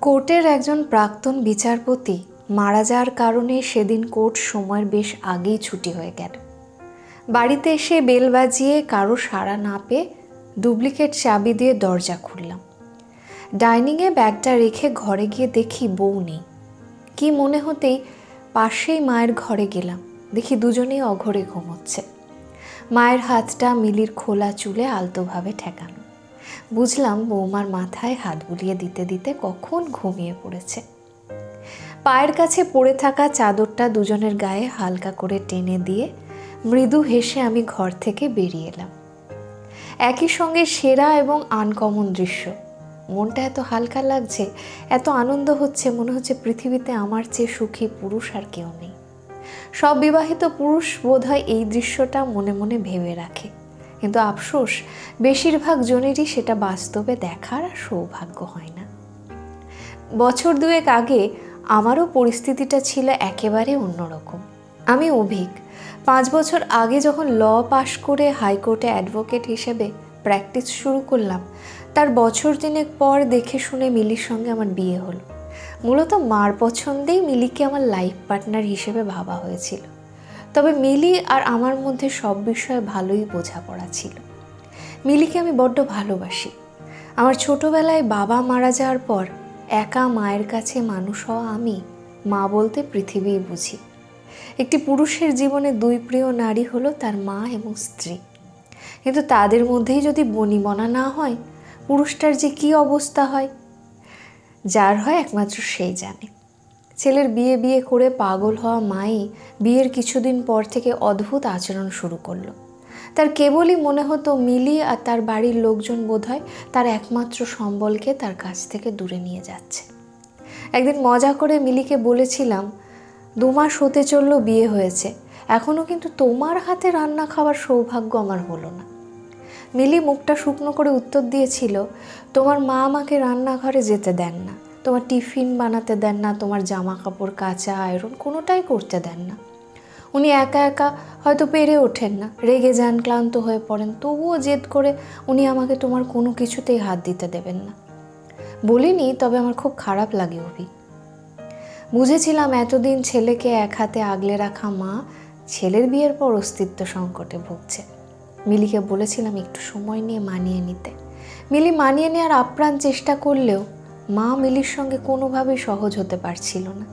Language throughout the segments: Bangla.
কোর্টের একজন প্রাক্তন বিচারপতি মারা যাওয়ার কারণে সেদিন কোর্ট সময়ের বেশ আগেই ছুটি হয়ে গেল। বাড়িতে এসে বেল বাজিয়ে কারও সাড়া না পেয়ে ডুপ্লিকেট চাবি দিয়ে দরজা খুললাম। ডাইনিংয়ে ব্যাগটা রেখে ঘরে গিয়ে দেখি বউ নেই। কি মনে হতেই পাশেই মায়ের ঘরে গেলাম। দেখি দুজনেই অঘরে ঘুমোচ্ছে। মায়ের হাতটা মিলির খোলা চুলে আলতোভাবে ঠেকানো। বুঝলাম বৌমার মাথায় হাত বুলিয়ে দিতে দিতে কখন ঘুমিয়ে পড়েছে। পায়ের কাছে পড়ে থাকা চাদরটা দুজনের গায়ে হালকা করে টেনে দিয়ে মৃদু হেসে আমি ঘর থেকে বেরিয়ে এলাম। একই সঙ্গে সেরা এবং আনকমন দৃশ্য। মনটা এত হালকা লাগছে, এত আনন্দ হচ্ছে, মনে হচ্ছে পৃথিবীতে আমার চেয়ে সুখী পুরুষ আর কেউ নেই। সব বিবাহিত পুরুষ বোধহয় এই দৃশ্যটা মনে মনে ভেবে রাখে। কিন্তু আফসোস, বেশিরভাগ জনেরই সেটা বাস্তবে দেখার সৌভাগ্য হয় না। বছর দুয়েক আগে আমারও পরিস্থিতিটা ছিল একেবারে অন্যরকম। আমি অভিক। পাঁচ বছর আগে যখন ল পাশ করে হাইকোর্টে অ্যাডভোকেট হিসেবে প্র্যাকটিস শুরু করলাম, তার বছর দিনেক পর দেখে শুনে মিলির সঙ্গে আমার বিয়ে হলো। মূলত মার পছন্দেই মিলিকে আমার লাইফ পার্টনার হিসেবে ভাবা হয়েছিল। তবে মিলি আর আমার মধ্যে সব বিষয়ে ভালোই বোঝাপড়া ছিল। মিলিকে আমি বড্ড ভালোবাসি। আমার ছোটবেলায় বাবা মারা যাওয়ার পর একা মায়ের কাছে মানুষ হওয়া আমি মা বলতে পৃথিবীই বুঝি। একটি পুরুষের জীবনে দুই প্রিয় নারী হলো তার মা এবং স্ত্রী। কিন্তু তাদের মধ্যেই যদি বনিবনা না হয়, পুরুষটার যে কী অবস্থা হয়, যার হয় একমাত্র সেই জানে। ছেলের বিয়ে বিয়ে করে পাগল হওয়া মাই বিয়ের কিছুদিন পর থেকে অদ্ভুত আচরণ শুরু করল। তার কেবলই মনে হতো মিলি আর তার বাড়ির লোকজন বোধহয় তার একমাত্র সম্বলকে তার কাছ থেকে দূরে নিয়ে যাচ্ছে। একদিন মজা করে মিলিকে বলেছিলাম, দু মাস হতে চলল, বিয়ে হয়েছে। এখনও কিন্তু তোমার হাতে রান্না খাওয়ার সৌভাগ্য আমার হলো না। মিলি মুখটা শুকনো করে উত্তর দিয়েছিল, তোমার মা আমাকে রান্নাঘরে যেতে দেন না। তোমার টিফিন বানাতে দেন না, তোমার জামা কাপড় কাচা আয়রন কোনোটাই করতে দেন না। উনি একা একা হয়তো পেরে ওঠেন না, রেগে যান, ক্লান্ত হয়ে পড়েন, তবুও জেদ করে উনি আমাকে তোমার কোনো কিছুতেই হাত দিতে দেবেন না। বলিনি, তবে আমার খুব খারাপ লাগে অভি। বুঝেছিলাম এতদিন ছেলেকে এক হাতে আগলে রাখা মা ছেলের বিয়ের পর অস্তিত্ব সংকটে ভুগছে। মিলিকে বলেছিলাম একটু সময় নিয়ে মানিয়ে নিতে। মিলি মানিয়ে নেওয়ার আপ্রাণ চেষ্টা করলেও মা মিলির সঙ্গে কোনোভাবেই সহজ হতে পারছিল না।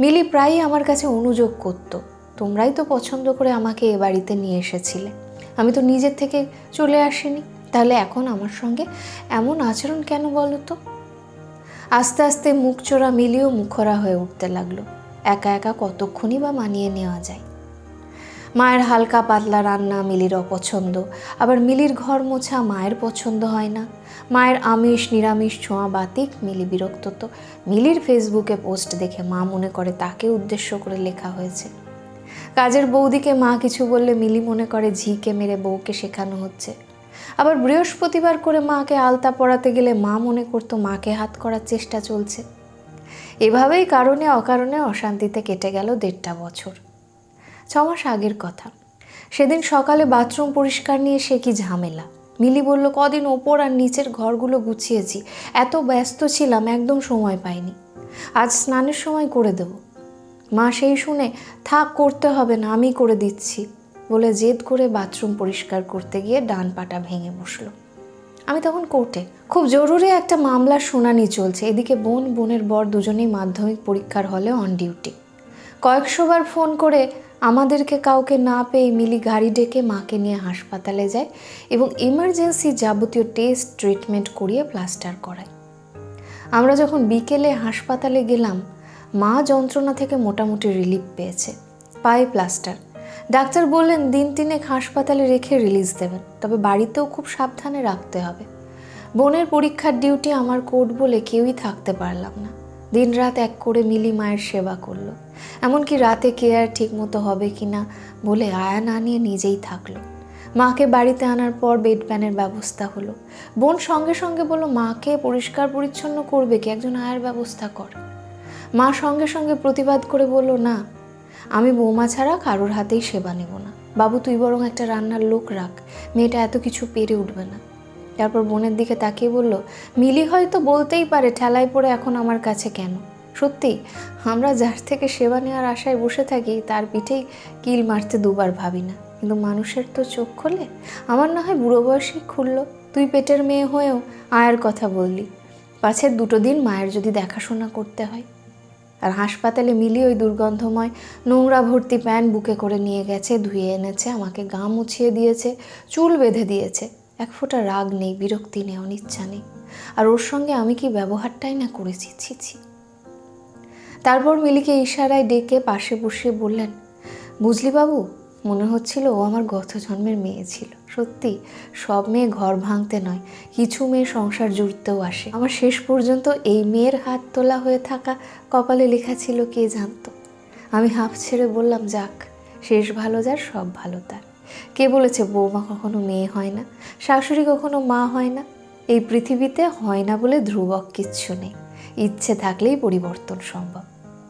মিলি প্রায়ই আমার কাছে অনুযোগ করত। তোমরাই তো পছন্দ করে আমাকে এ বাড়িতে নিয়ে এসেছিলে। আমি তো নিজের থেকে চলে আসিনি। তাহলে এখন আমার সঙ্গে এমন আচরণ কেন বলো তো? আস্তে আস্তে মুখ চোরা মিলিও মুখরা হয়ে উঠতে লাগল। একা একা কতক্ষণই বা মানিয়ে নেওয়া যায়। মায়ের হালকা পাতলা রান্না মিলির অপছন্দ। আবার মিলির ঘর মোছা মায়ের পছন্দ হয় না। মায়ের আমিষ, নিরামিষ, ছোঁয়া বাতিক মিলি বিরক্ত তো। মিলির ফেসবুকে পোস্ট দেখে মা মনে করে তাকে উদ্দেশ্য করে লেখা হয়েছে। কাজের বৌদিকে মা কিছু বললে মিলি মনে করে ঝিকে মেরে বউকে শেখানো হচ্ছে। আবার বৃহস্পতিবার করে মাকে আলতা পড়াতে গেলে মা মনে করতো মাকে হাত করার চেষ্টা চলছে। এভাবেই কারণে অকারণে অশান্তিতে কেটে গেল দেড়টা বছর। ছ মাস আগের কথা। সেদিন সকালে বাথরুম পরিষ্কার নিয়ে সে কি ঝামেলা? মিলি বলল, কদিন ওপর আর নিচের ঘরগুলো গুছিয়েছি। এত ব্যস্ত ছিলাম, একদম সময় পাইনি। আজ স্নানের সময় করে দেব। মা সেই শুনে, থাক, করতে হবে না, আমি করে দিচ্ছি। বলে জেদ করে বাথরুম পরিষ্কার করতে গিয়ে ডান পাটা ভেঙে বসল। আমি তখন কোর্টে। খুব জরুরি একটা মামলার শুনানি চলছে। এদিকে বোন, বোনের বর দুজনেই মাধ্যমিক পরীক্ষার হলে অন ডিউটি কয়েকশোবার ফোন করে আমাদেরকে কাউকে না পেয়ে মিলি গাড়ি ডেকে মাকে নিয়ে হাসপাতালে যায় এবং ইমার্জেন্সি যাবতীয় টেস্ট ট্রিটমেন্ট করিয়ে প্লাস্টার করায়। আমরা যখন বিকেলে হাসপাতালে গেলাম, মা যন্ত্রণা থেকে মোটামুটি রিলিফ পেয়েছে, পায়ে প্লাস্টার ডাক্তার বললেন, দিন তিনেক হাসপাতালে রেখে রিলিজ দেবেন, তবে বাড়িতেও খুব সাবধানে রাখতে হবে। বোনের পরীক্ষার ডিউটি আমার কোর্ট বলে কেউই থাকতে পারলাম না। দিন রাত এক করে মিলি মায়ের সেবা করল। এমনকি রাতে কেয়ার ঠিক মতো হবে কি না বলে আয়া না নিয়ে নিজেই থাকল। মাকে বাড়িতে আনার পর বেড প্যানের ব্যবস্থা হলো। বোন সঙ্গে সঙ্গে বলল, মাকে পরিষ্কার পরিচ্ছন্ন করবে কি? একজন আয়ের ব্যবস্থা কর। মা সঙ্গে সঙ্গে প্রতিবাদ করে বলল, না, আমি বৌমা ছাড়া কারোর হাতেই সেবা নেব না। বাবু, তুই বরং একটা রান্নার লোক রাখ। মেয়েটা এত কিছু পেরে উঠবে না। তারপর বোনের দিকে তাকিয়ে বলল, মিলি হয়তো বলতেই পারে ঠেলায় পড়ে এখন আমার কাছে কেন? সত্যি, আমরা যার থেকে সেবা নেওয়ার আশায় বসে থাকি, তার পিঠেই কিল মারতে দুবার ভাবি না। কিন্তু মানুষের তো চোখ খোলে। আমার না হয় বুড়ো বয়সেই খুললো। তুই পেটের মেয়ে হয়েও আয়ের কথা বললি। পাছে দুটো দিন মায়ের যদি দেখাশোনা করতে হয়। আর হাসপাতালে মিলি ওই দুর্গন্ধময় নোংরা ভর্তি প্যান বুকে করে নিয়ে গেছে, ধুয়ে এনেছে, আমাকে গা মুছিয়ে দিয়েছে, চুল বেঁধে দিয়েছে। এক ফোঁটা রাগ নেই, বিরক্তি নেই, অনিচ্ছা নেই। আর ওর সঙ্গে আমি কি ব্যবহারটাই না করেছি? ছি ছি। তারপর মিলিকে ইশারায় ডেকে পাশে বসিয়ে বললেন, বুঝলি বাবু, মনে হচ্ছিল ও আমার গত জন্মের মেয়ে ছিল। সত্যি, সব মেয়ে ঘর ভাঙতে নয়, কিছু মেয়ে সংসার জুড়তেও আসে। আমার শেষ পর্যন্ত এই মেয়ের হাত তোলা হয়ে থাকা কপালে লেখা ছিল কে জানতো? আমি হাঁপ ছেড়ে বললাম, যাক, শেষ ভালো যার, সব ভালো তার। কে বলেছে বৌমা কখনো মেয়ে হয় না? শাশুড়ি কখনো মা হয় না? এই পৃথিবীতে হয় না বলে ধ্রুবক কিচ্ছু নেই। ইচ্ছে থাকলেই পরিবর্তন সম্ভব।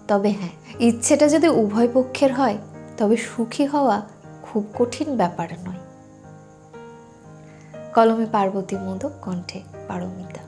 তবে হ্যাঁ ইচ্ছেটা যদি উভয় পক্ষের হয়, তবে সুখী হওয়া খুব কঠিন ব্যাপার নয়। কলমে পার্বতী মোদক, কণ্ঠে পারমিতা।